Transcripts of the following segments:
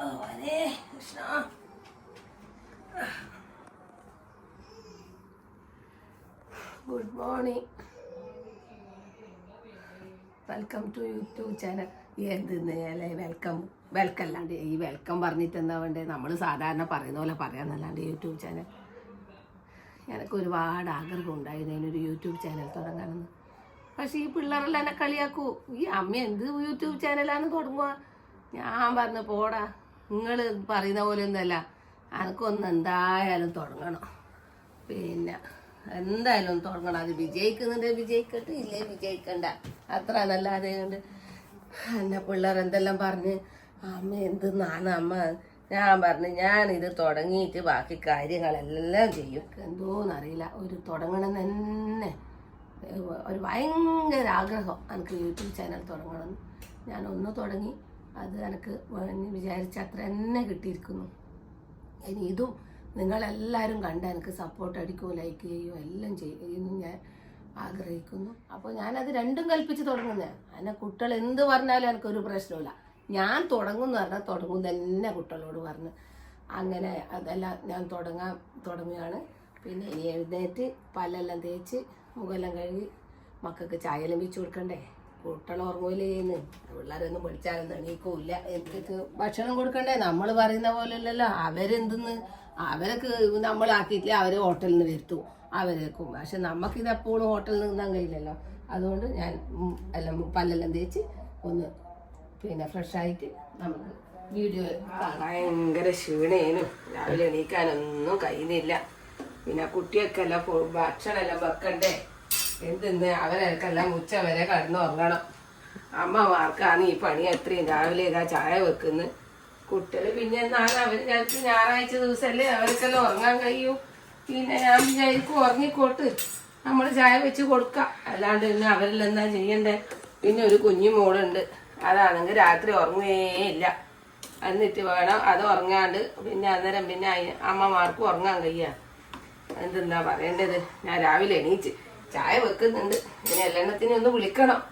Oh Hare Krishna. Good morning welcome to YouTube channel എന്തെന്നല്ലേ welcome welcome അല്ലാണ്ട് ഈ welcome പറഞ്ഞിട്ട് എന്താ വേണ്ടേ? നമ്മൾ സാധാരണ പറയുന്ന പോലെ പറയാന്നല്ലാണ്ട് യൂട്യൂബ് ചാനൽ എനിക്ക് ഒരുപാട് ആഗ്രഹം ഉണ്ടായിരുന്നു അതിനൊരു യൂട്യൂബ് ചാനൽ തുടങ്ങണമെന്ന് പക്ഷേ ഈ പിള്ളേരെല്ലാം എന്നെ കളിയാക്കൂ. ഈ അമ്മ എന്ത് യൂട്യൂബ് ചാനലാണ് തുടങ്ങുക ഞാൻ പറഞ്ഞു പോടാ നിങ്ങൾ പറയുന്ന പോലെ ഒന്നല്ല എനിക്കൊന്ന് എന്തായാലും തുടങ്ങണം. പിന്നെ എന്തായാലും തുടങ്ങണം. അത് വിജയിക്കുന്നുണ്ട് വിജയിക്കട്ടെ ഇല്ലേ വിജയിക്കണ്ട. അത്ര നല്ലാതെ കൊണ്ട് എന്നെ പിള്ളേർ എന്തെല്ലാം പറഞ്ഞ് അമ്മ എന്ത് നാണ് അമ്മ? ഞാൻ പറഞ്ഞു ഇത് തുടങ്ങിയിട്ട് ബാക്കി കാര്യങ്ങളെല്ലാം ചെയ്യും. എന്തോന്നറിയില്ല. ഒരു തുടങ്ങണം തന്നെ. ഒരു ഭയങ്കര ആഗ്രഹം എനിക്ക് യൂട്യൂബ് ചാനൽ തുടങ്ങണം ഞാൻ ഒന്ന് തുടങ്ങി. അത് എനിക്ക് വിചാരിച്ച അത്ര തന്നെ കിട്ടിയിരിക്കുന്നു. ഇനി ഇതും നിങ്ങളെല്ലാവരും കണ്ട് എനിക്ക് സപ്പോർട്ട് അടിക്കുകയോ ലൈക്ക് ചെയ്യുകയോ എല്ലാം ചെയ്യുമെന്ന് ഞാൻ ആഗ്രഹിക്കുന്നു. അപ്പോൾ ഞാനത് രണ്ടും കൽപ്പിച്ച് തുടങ്ങുന്നത് എന്നെ കുട്ടികൾ എന്ത് പറഞ്ഞാലും എനിക്കൊരു പ്രശ്നമില്ല ഞാൻ തുടങ്ങും എന്ന് പറഞ്ഞാൽ തുടങ്ങും തന്നെ കുട്ടികളോട് പറഞ്ഞ്. അങ്ങനെ അതെല്ലാം ഞാൻ തുടങ്ങാൻ തുടങ്ങുകയാണ്. പിന്നെ എഴുന്നേറ്റ് പല്ലെല്ലാം തേച്ച് മുഖമെല്ലാം കഴുകി മക്കൾക്ക് ചായയെല്ലാം വെച്ച് കൊടുക്കണ്ടേ? കുട്ടികൾ ചെയ്യുന്ന പിള്ളേരൊന്നും വിളിച്ചാലൊന്നും എണീക്കൂല എനിക്ക് ഭക്ഷണം കൊടുക്കണ്ടേ? നമ്മൾ പറയുന്ന പോലെ അല്ലല്ലോ അവരെന്തെന്ന്? അവരൊക്കെ നമ്മളാക്കിയിട്ടില്ല അവർ ഹോട്ടലിൽ നിന്ന് വരുത്തു. അവരേക്കും പക്ഷെ നമുക്കിത് എപ്പോഴും ഹോട്ടലിൽ നിന്നാൻ കഴിയില്ലല്ലോ. അതുകൊണ്ട് ഞാൻ എല്ലാം പല്ലെല്ലാം തേച്ച് ഒന്ന് പിന്നെ ഫ്രഷായിട്ട് നമുക്ക് വീഡിയോ ഭയങ്കര ക്ഷീണേനും. രാവിലെ എണീക്കാനൊന്നും കഴിയുന്നില്ല പിന്നെ കുട്ടിയൊക്കെല്ലാം ഭക്ഷണം എല്ലാം വെക്കണ്ടേ? എന്തെന്ന്? അവരൊക്കെല്ലാം ഉച്ച വരെ കടന്നുറങ്ങണം അമ്മമാർക്കാണ് ഈ പണി എത്രയും രാവിലെ ഇതാ ചായ വെക്കുന്നു. കുട്ടികൾ പിന്നെ നാളെ അവർ ചിലപ്പോൾ ഞായറാഴ്ച ദിവസമല്ലേ അവർക്കെല്ലാം ഉറങ്ങാൻ കഴിയൂ. പിന്നെ ഞാൻ വിചാരിക്കും ഉറങ്ങിക്കോട്ട്. നമ്മൾ ചായ വെച്ച് കൊടുക്കാം. അല്ലാണ്ട് പിന്നെ അവരെല്ലാം എന്താ ചെയ്യണ്ടേ? പിന്നെ ഒരു കുഞ്ഞു മോളുണ്ട്. അതാണെങ്കിൽ രാത്രി ഉറങ്ങുകയില്ല എന്നിട്ട് വേണം അത് ഉറങ്ങാണ്ട് പിന്നെ അന്നേരം പിന്നെ അമ്മമാർക്കും ഉറങ്ങാൻ കഴിയാ. എന്തെന്നാ പറയേണ്ടത്? ഞാൻ രാവിലെ എണീച്ച് ചായ വെക്കുന്നുണ്ട്. ഇങ്ങനെ എല്ലെണ്ണത്തിനെ ഒന്ന് വിളിക്കണം.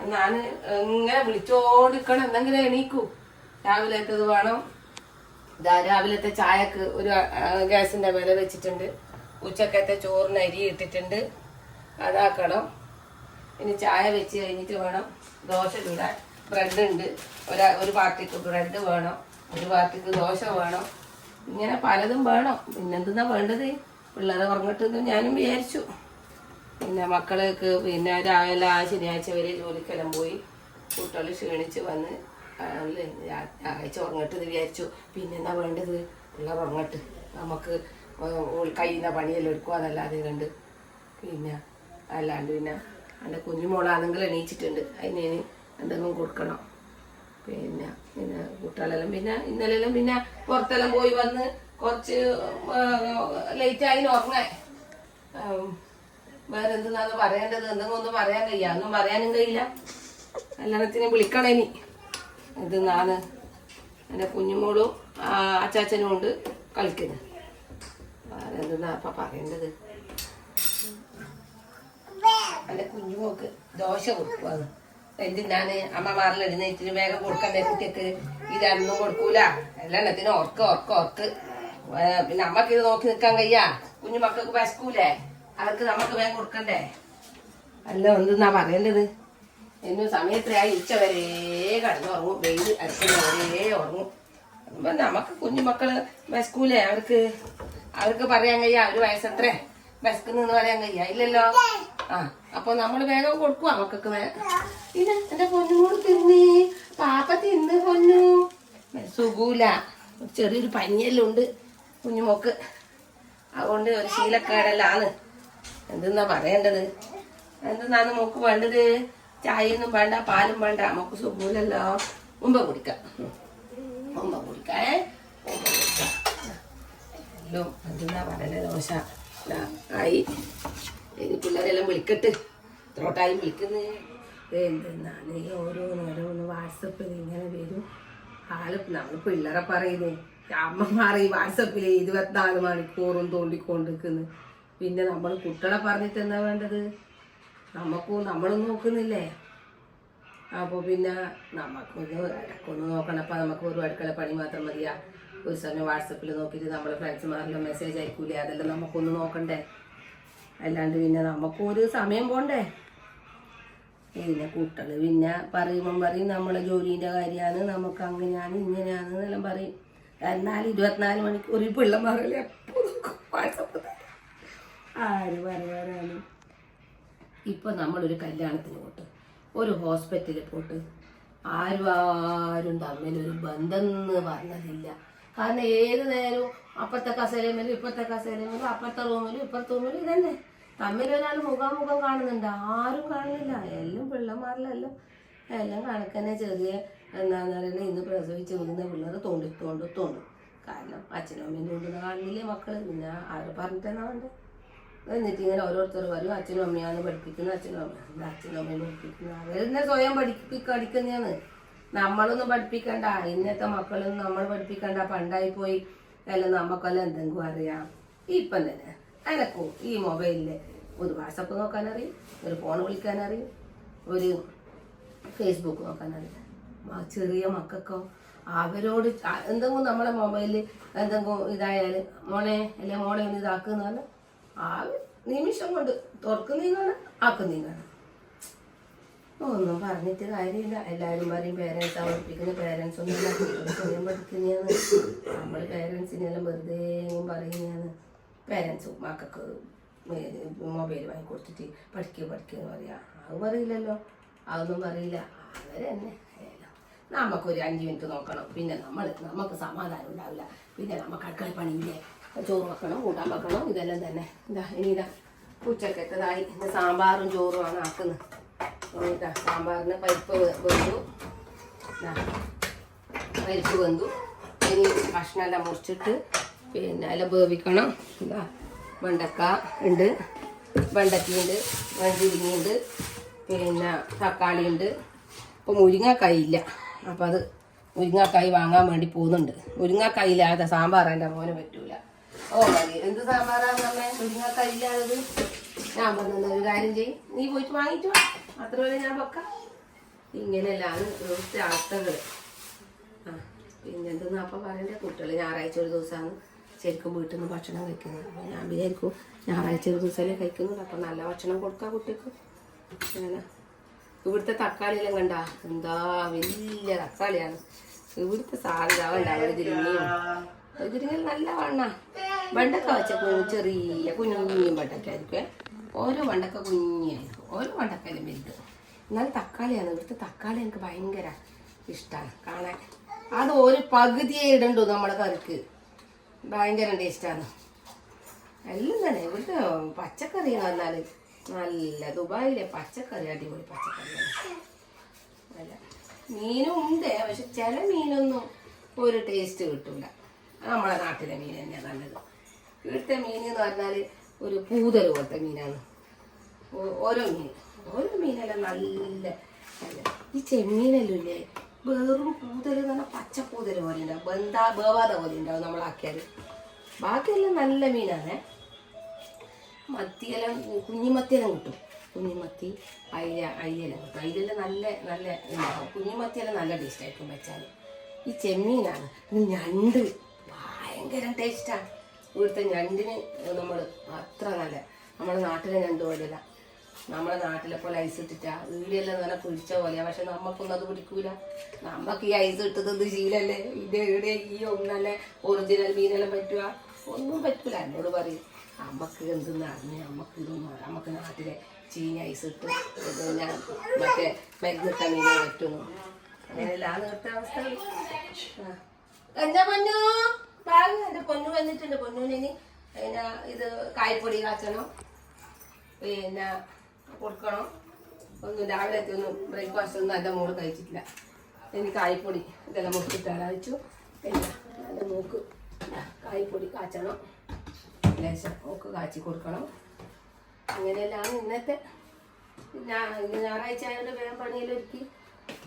ഞാൻ ഇങ്ങനെ വിളിച്ചോണ്ടിരിക്കണം. എന്തെങ്കിലും എണീക്കൂ. രാവിലത്തേത് വേണം. ഇതാ രാവിലത്തെ ചായക്ക് ഒരു ഗ്യാസിന്റെ വില വെച്ചിട്ടുണ്ട്. ഉച്ചക്കത്തെ ചോറിന് അരി ഇട്ടിട്ടുണ്ട്. അതാക്കണം. ഇനി ചായ വെച്ച് കഴിഞ്ഞിട്ട് വേണം ദോശ ചൂടാൻ. ബ്രെഡ് ഉണ്ട്. ഒരു ഒരു പാർട്ടിക്ക് ബ്രെഡ് വേണം. ഒരു പാർട്ടിക്ക് ദോശ വേണം. ഇങ്ങനെ പലതും വേണം. പിന്നെന്താ വേണ്ടത്? പിള്ളേരെ ഉറങ്ങട്ടെന്ന് ഞാനും വിചാരിച്ചു. പിന്നെ മക്കൾക്ക് പിന്നെ രാവിലെ ശനിയാഴ്ച വരെ ജോലിക്കെല്ലാം പോയി കുട്ടികൾ ക്ഷീണിച്ച് വന്ന് ഞായറാഴ്ച ഉറങ്ങട്ടെന്ന് വിചാരിച്ചു. പിന്നെന്താ വേണ്ടത്? പിള്ളേർ ഉറങ്ങട്ട്. നമുക്ക് കയ്യുന്ന പണിയെല്ലാം എടുക്കുക അതല്ലാതെ കണ്ട്. പിന്നെ അല്ലാണ്ട് പിന്നെ എന്റെ കുഞ്ഞുമോളാണെങ്കിൽ എണീച്ചിട്ടുണ്ട്. അതിന് എന്തെങ്കിലും കൊടുക്കണം. പിന്നെ പിന്നെ കുട്ടികളെല്ലാം പിന്നെ ഇന്നലെല്ലാം പിന്നെ പുറത്തെല്ലാം പോയി വന്ന് കുറച്ച് ലേറ്റ് ആയി ഉറങ്ങാൻ. വേറെ എന്തെന്നാന്ന് പറയേണ്ടത്? എന്തെങ്കിലും ഒന്നും പറയാൻ കഴിയ ഒന്നും പറയാനും കഴിയില്ല. കല്യാണത്തിന് വിളിക്കണേ ഇനി. എന്തെന്നാണ് എന്റെ കുഞ്ഞുമോളും അച്ചാച്ചനും കൊണ്ട് കളിക്കുന്നത്. വേറെ എന്തെന്നാ അപ്പൊ പറയേണ്ടത് എന്റെ കുഞ്ഞുമോക്ക് ദോശ കൊടുക്കുവാണ്. എന്തിനാണ് അമ്മമാരിൽ എഴുന്നേറ്റിന് വേഗം കൊടുക്കണ്ടേ കുട്ടിക്ക്? ഇതൊന്നും കൊടുക്കൂല. എല്ലെണ്ണത്തിന് ഓർക്ക് ഓർക്ക് ഓർക്ക് പിന്നെ അമ്മയ്ക്ക് ഇത് നോക്കി നിക്കാൻ കഴിയാ കുഞ്ഞു മക്കൾക്ക് വിശക്കൂലേ അവർക്ക് നമുക്ക് വേഗം കൊടുക്കണ്ടേ? അല്ല എന്തെന്നാ പറയേണ്ടത്? എന്നും സമയത്രയായി ഉച്ച വരെ കടന്നുറങ്ങും. വെയിൽ അച്ഛനെ വരെ ഉറങ്ങും. നമുക്ക് കുഞ്ഞു മക്കൾ വിശക്കൂലേ അവർക്ക് അവർക്ക് പറയാൻ കഴിയാ ഒരു വയസ്സത്രേ. വിശക്കുന്നു പറയാൻ കഴിയാ ഇല്ലല്ലോ? അപ്പൊ നമ്മൾ വേഗം കൊടുക്കുക മക്കൾക്ക് വേഗം എന്റെ പൊന്നുകൂട് തിന്നേ. പാപ്പ തിന്ന് പൊന്നു. സുഖൂല. ചെറിയൊരു പഞ്ഞെല്ലാം ഉണ്ട് കുഞ്ഞുമോക്ക്. അതുകൊണ്ട് ഒരു ശീലക്കേടല്ലാണ് എന്തെന്നാ പറയേണ്ടത്? എന്തെന്നാന്ന് മോക്ക് വേണ്ടത്? ചായയൊന്നും വേണ്ട പാലും വേണ്ട. മോക്ക് സുഖൂലല്ലോ. മുമ്പ് കുടിക്കാം. മുമ്പ് കുടിക്കാം. ഏഹ് എന്തെന്നാ പറയണേ? ദോശ. ആയി. പിള്ളേരെല്ലാം വിളിക്കട്ടെ. എത്ര ടൈം വിളിക്കുന്നേ? എന്തെന്നാണ് ഈ ഓരോന്ന് ഓരോന്ന് വാട്സപ്പിൽ ഇങ്ങനെ വരും. ആൾ നമ്മൾ പിള്ളേരെ പറയുന്നേ അമ്മമാർ ഈ വാട്സപ്പിൽ ഇരുപത്തിനാല് മണിക്കൂറും തോണ്ടിക്കൊണ്ടിരിക്കുന്നു. പിന്നെ നമ്മൾ കുട്ടികളെ പറഞ്ഞിട്ട് എന്താ വേണ്ടത്? നമുക്കും നമ്മളും നോക്കുന്നില്ലേ? അപ്പോൾ പിന്നെ നമുക്കൊന്ന് ഇടക്കൊന്ന് നോക്കണം. അപ്പം നമുക്ക് ഒരു അടുക്കള പണി മാത്രം മതിയാ. ഒരു സമയം വാട്സപ്പിൽ നോക്കിയിട്ട് നമ്മളെ ഫ്രണ്ട്സുമാരെല്ലാം മെസ്സേജ് അയക്കൂലേ? അതെല്ലാം നമുക്കൊന്ന് നോക്കണ്ടേ? അല്ലാണ്ട് പിന്നെ നമുക്കൊരു സമയം പോണ്ടേ? പിന്നെ കൂട്ടൾ പിന്നെ പറയുമ്പം പറയും നമ്മളെ ജോലീന്റെ കാര്യമാണ് നമുക്ക് അങ്ങനെയാണ് ഇങ്ങനെയാണ് എന്നെല്ലാം പറയും. എന്നാൽ ഇരുപത്തിനാല് മണിക്കൂർ ഈ പിള്ളം എപ്പോഴും വാട്സപ്പ് ആര് പറയാനാണ് ഇപ്പൊ നമ്മളൊരു കല്യാണത്തിന് പോട്ട് ഒരു ഹോസ്പിറ്റലിൽ പോട്ട് ആരും ആരും തമ്മിൽ ഒരു ബന്ധം എന്ന് പറഞ്ഞതില്ല. കാരണം ഏത് നേരവും അപ്പുറത്തെ കസേരമേലും ഇപ്പുറത്തെ കസേരമേലും അപ്പുറത്തെ റൂമിലും ഇപ്പുറത്തെ റൂമിലും ഇതന്നെ. തമ്മിൽ ഒരാൾ മുഖാമുഖം കാണുന്നുണ്ട്. ആരും കാണുന്നില്ല. എല്ലാം പിള്ളമാരിലെല്ലാം എല്ലാം കണക്കന്നെ ചെറിയ എന്താന്ന് പറയുന്നത് ഇന്ന് പ്രസവിച്ച് വിടുന്ന പിള്ളേർ തോണ്ടി തോണ്ടി തോണ്ടും. കാരണം അച്ഛനും അമ്മയും തോണ്ടുന്ന കാണുന്നില്ലേ മക്കൾ? പിന്നെ അവർ പറഞ്ഞിട്ടെന്നാ വേണ്ടത് എന്നിട്ട് ഇങ്ങനെ ഓരോരുത്തർ വരും. അച്ഛനും അമ്മയാണ് പഠിപ്പിക്കുന്നത് അച്ഛനും അമ്മ അച്ഛനും അമ്മയും പഠിപ്പിക്കുന്നത് അവരെന്നെ സ്വയം പഠിപ്പിക്ക പഠിക്കുന്നതാണ്. നമ്മളൊന്നും പഠിപ്പിക്കണ്ട. ഇന്നത്തെ മക്കളൊന്നും നമ്മൾ പഠിപ്പിക്കണ്ട. പണ്ടായി പോയി അല്ല നമുക്കെല്ലാം എന്തെങ്കിലും അറിയാം. ഇപ്പം തന്നെ. എനക്കും ഈ മൊബൈലിൽ ഒരു വാട്സപ്പ് നോക്കാനറിയും ഒരു ഫോൺ വിളിക്കാനറിയും ഒരു ഫേസ്ബുക്ക് നോക്കാനറിയാം. ചെറിയ മക്കൾക്കോ? അവരോട് എന്തെങ്കിലും നമ്മളെ മൊബൈലിൽ എന്തെങ്കിലും ഇതായാൽ മോനെ അല്ലെ മോളെ ഒന്ന് ഇതാക്കുന്ന പറഞ്ഞാൽ ആ നിമിഷം കൊണ്ട് തുറക്കുന്നീങ്ങാണ് ആക്കുന്നീങ്ങാണ് ഒന്നും പറഞ്ഞിട്ട് കാര്യമില്ല. എല്ലാവരും പറയും പേരൻസ് പഠിപ്പിക്കുന്ന പേരൻസ് ഒന്നും ചെയ്യാൻ പഠിക്കുന്നതാണ്. നമ്മൾ പേരൻസിനെല്ലാം വെറുതെ പറയുന്നതാണ്. പേരൻസും മക്കൾക്ക് മൊബൈൽ വാങ്ങി കൊടുത്തിട്ട് പഠിക്കുക പഠിക്കുക എന്ന് പറയാ. അത് പറയില്ലല്ലോ. അതൊന്നും പറയില്ല. അവർ തന്നെ. നമുക്കൊരു അഞ്ച് മിനിറ്റ് നോക്കണം. പിന്നെ നമ്മൾ നമുക്ക് സമാധാനം ഉണ്ടാവില്ല. പിന്നെ നമുക്ക് അടുക്കള പണിയില്ലേ? ചോറ് വെക്കണം കൂട്ടാൻ വെക്കണം ഇതെല്ലാം തന്നെ. എന്താ ഇനി ഇതാ. ഉച്ചക്കത്തതായി. സാമ്പാറും ചോറുമാണ് ആക്കുന്നത്. സാമ്പാറിന് പരിപ്പ് വെന്തു. പരിപ്പ് വെന്തു. ഇനി കഷ്ണമെല്ലാം മുറിച്ചിട്ട് പിന്നെ എല്ലാം വേവിക്കണം. ഇതാ വെണ്ടക്ക ഉണ്ട് വെണ്ടക്കയുണ്ട് വെഞ്ചിരിങ്ങയുണ്ട് പിന്നെ തക്കാളി ഉണ്ട് ഇപ്പോൾ മുരിങ്ങക്കായി ഇല്ല അപ്പം അത് മുരിങ്ങക്കായി വാങ്ങാൻ വേണ്ടി പോകുന്നുണ്ട്. മുരിങ്ങക്കായി ഇല്ലാതെ സാമ്പാർ എന്റെ മോനെ പറ്റൂല. ഓ മതി. എന്ത് സാമ്പാറാണ് നമ്മെ മുരിങ്ങക്കായി ഇല്ലാത്തത് ഞാൻ പറഞ്ഞ ഒരു കാര്യം ചെയ്യും. നീ പോയിട്ട് വാങ്ങിച്ചു. അത്ര വരെ ഞാൻ വെക്കാം. ഇങ്ങനെയല്ലാണ് ഇവിടുത്തെ ആ പിന്നെ എന്തെന്നാ അപ്പം പറയണ്ടേ? കുട്ടികൾ ഞായറാഴ്ച ഒരു ദിവസമാണ് ശരിക്കും വീട്ടിൽ നിന്ന് ഭക്ഷണം കഴിക്കുന്നത്. അപ്പോൾ ഞാൻ വിചാരിക്കും ഞായറാഴ്ച ഒരു ദിവസമല്ലേ കഴിക്കുന്നുള്ളൂ. അപ്പം നല്ല ഭക്ഷണം കൊടുക്കാം കുട്ടിക്ക്. അങ്ങനെ. ഇവിടുത്തെ തക്കാളിയെല്ലാം കണ്ട? എന്താ വലിയ തക്കാളിയാണ്. ഇവിടുത്തെ സാധ്യത വേണ്ട വഴുതിരിങ്ങയും വഴുതിരിങ്ങൽ നല്ല വണ്ണ. വെണ്ടക്ക വെച്ച ചെറിയ കുഞ്ഞും വെണ്ടക്ക ആയിരിക്കും ഓരോ വണ്ടക്ക കുഞ്ഞായിരുന്നു ഒരു വെണ്ടക്കയിലും വലുത്. എന്നാൽ തക്കാളിയാണ്. ഇവിടുത്തെ തക്കാളി എനിക്ക് ഭയങ്കര ഇഷ്ടമാണ് കാണാൻ. അത് ഒരു പകുതിയെ ഇടണ്ടു നമ്മുടെ കറിക്ക്. ഭയങ്കര ടേസ്റ്റാണ്. എല്ലാം തന്നെ. ഇവിടുത്തെ പച്ചക്കറി എന്ന് പറഞ്ഞാൽ നല്ല ദുബായിലെ പച്ചക്കറി അടിപൊളി പച്ചക്കറി അല്ല മീനും ഉണ്ട്. പക്ഷെ ചില മീനൊന്നും ഒരു ടേസ്റ്റ് കിട്ടില്ല നമ്മളെ നാട്ടിലെ മീൻ തന്നെയാണ് നല്ലത്. ഇവിടുത്തെ മീൻ എന്ന് പറഞ്ഞാൽ ഒരു പൂതൽ പോലത്തെ മീനാണ്. ഓരോ മീൻ. ഓരോ മീനെല്ലാം നല്ല ഈ ചെമ്മീനെല്ലാം ഇല്ലേ? വെറും പൂതൽ എന്ന് പറഞ്ഞാൽ പച്ച പൂതൽ പോലെ ഉണ്ടാവും. ബന്ധാ ബേവാത പോലെ ഉണ്ടാവും നമ്മളാക്കിയാൽ ബാക്കിയെല്ലാം നല്ല മീനാണ്. മത്തിയെല്ലാം കുഞ്ഞിമത്തിയെല്ലാം കിട്ടും. കുഞ്ഞിമത്തി അയില അയിലെല്ലാം കിട്ടും. നല്ല നല്ല ഉണ്ടാവും. കുഞ്ഞിമത്തിയെല്ലാം നല്ല ടേസ്റ്റ് ആയിരിക്കും വെച്ചാൽ ഈ ചെമ്മീനാണ്. ഞണ്ട് ഭയങ്കര ടേസ്റ്റാണ് ഇവിടുത്തെ ഞണ്ടിന് നമ്മൾ അത്ര നല്ല. നമ്മുടെ നാട്ടിലെ ഞണ്ട് പോലെയല്ല. നമ്മുടെ നാട്ടിലെ പോലെ ഐസ് ഇട്ടിട്ടാ. വീടിയെല്ലാം നല്ല കുഴിച്ച പോലെയാ. പക്ഷെ നമുക്കൊന്നും അത് പിടിക്കൂല. നമുക്ക് ഈ ഐസ് ഇട്ടത് ശീലല്ലേ? ഇത് ഇവിടെ ഈ ഒന്നല്ലേ? ഒറിജിനൽ മീനെല്ലാം പറ്റുക ഒന്നും പറ്റൂല. എന്നോട് പറയും നമുക്ക് എന്തെന്നറിഞ്ഞ് നമുക്ക് ഇതൊന്നും. നമുക്ക് നാട്ടിലെ ചീഞ്ഞ ഐസ് ഇട്ട് ഞാൻ മറ്റേ മരുന്നിട്ട മീനെ പറ്റുന്നു അങ്ങനെയല്ലാന്ന് കേട്ട അവസ്ഥ. ആ. എന്താ പൊന്നു? ബാഗ് എന്റെ പൊന്നു വന്നിട്ടുണ്ട്. പൊന്നുവിന് പിന്നെ ഇത് കായ്പൊടി കാച്ചണം. പിന്നെ കൊടുക്കണം. ഒന്നും രാവിലെ ഒന്നും ബ്രേക്ക്ഫാസ്റ്റ് ഒന്നും എന്റെ മോൾ കഴിച്ചിട്ടില്ല. എനിക്ക് കായ്പൊടി ഇതെല്ലാം മുക്കിട്ട് അരച്ചു. പിന്നെ മൂക്ക് ഇതാ കായ്പൊടി കാച്ചണം. ലേശം മൂക്ക് കാച്ചി കൊടുക്കണം. അങ്ങനെയെല്ലാം ഇന്നത്തെ ഞായറാഴ്ച ആയതുകൊണ്ട് വേഗം പണിയിലൊരുക്കി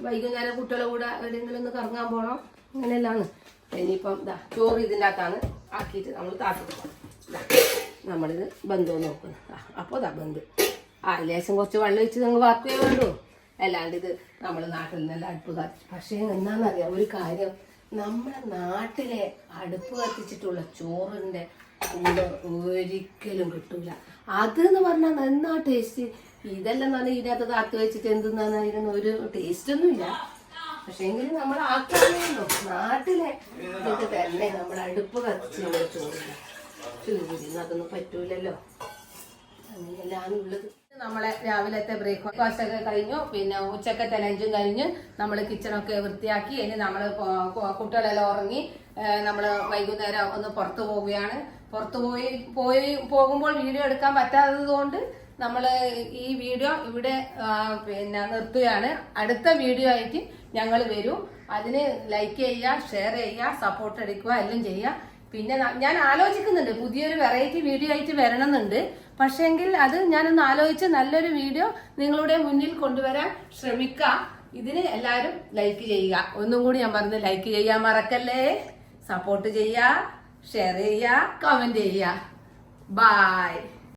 വൈകുന്നേരം കുട്ടികളെ കൂടെ എവിടെയെങ്കിലും ഒന്ന് കറങ്ങാൻ പോകണം അങ്ങനെയെല്ലാം ഇനിയിപ്പം ഇതാ ചോറ് ഇതിന്റെ അകത്താണ് ആക്കിയിട്ട് നമ്മൾ താത്തിട്ട് നമ്മളിത് ബന്ധു നോക്കുന്നു. അപ്പോൾ ഇതാ ബന്ധ്. ആ ലേശം കുറച്ച് വെള്ളം ഒഴിച്ച് നിങ്ങൾ വാർത്തേ വേണ്ടൂ. അല്ലാണ്ട് ഇത് നമ്മൾ നാട്ടിൽ നിന്നല്ല അടുപ്പ് കത്തി പക്ഷേ എന്താണെന്നറിയാം ഒരു കാര്യം. നമ്മുടെ നാട്ടിലെ അടുപ്പ് കത്തിച്ചിട്ടുള്ള ചോറിന്റെ കൂടെ ഒരിക്കലും കിട്ടൂല. അതെന്ന് എന്ന് പറഞ്ഞാൽ നന്നാ ടേസ്റ്റ് ഇതെല്ലാം പറഞ്ഞാൽ ഇതിനകത്ത് താത്ത് വെച്ചിട്ട് എന്തെന്നാണ് ഇതിന് ഒരു ടേസ്റ്റ് ഒന്നുമില്ല പക്ഷെ എങ്കിലും നമ്മൾ ആക്കാമല്ലോ നാട്ടിലെ ഇതൊക്കെ തന്നെ നമ്മൾ അടുപ്പ് കത്തിച്ചുള്ള ചോറില്ല ചൂരിന്ന് അതൊന്നും പറ്റൂലല്ലോ. അങ്ങനെയെല്ലാം ഉള്ളത്. നമ്മളെ രാവിലത്തെ ബ്രേക്ക്ഫാസ്റ്റ് ഒക്കെ കഴിഞ്ഞു. പിന്നെ ഉച്ചക്കത്തെ ലഞ്ചും കഴിഞ്ഞ് നമ്മൾ കിച്ചണൊക്കെ വൃത്തിയാക്കി. ഇനി നമ്മൾ കുട്ടികളെല്ലാം ഉറങ്ങി നമ്മൾ വൈകുന്നേരം ഒന്ന് പുറത്തു പോവുകയാണ്. പുറത്തു പോയി പോയി പോകുമ്പോൾ വീഡിയോ എടുക്കാൻ പറ്റാത്തത് കൊണ്ട് നമ്മൾ ഈ വീഡിയോ ഇവിടെ പിന്നെ നിർത്തുകയാണ്. അടുത്ത വീഡിയോ ആയിട്ട് ഞങ്ങൾ വരും. അതിന് ലൈക്ക് ചെയ്യുക ഷെയർ ചെയ്യുക സപ്പോർട്ട് എടുക്കുക എല്ലാം ചെയ്യുക. പിന്നെ ഞാൻ ആലോചിക്കുന്നുണ്ട്. പുതിയൊരു വെറൈറ്റി വീഡിയോ ആയിട്ട് വരണമെന്നുണ്ട്. പക്ഷേങ്കിൽ അത് ഞാനൊന്ന് ആലോചിച്ച് നല്ലൊരു വീഡിയോ നിങ്ങളുടെ മുന്നിൽ കൊണ്ടുവരാൻ ശ്രമിക്കാം ഇതിന് എല്ലാവരും ലൈക്ക് ചെയ്യുക. ഒന്നും കൂടി ഞാൻ പറഞ്ഞു ലൈക്ക് ചെയ്യാൻ മറക്കല്ലേ? സപ്പോർട്ട് ചെയ്യുക ഷെയർ ചെയ്യുക കമന്റ് ചെയ്യുക. ബായ്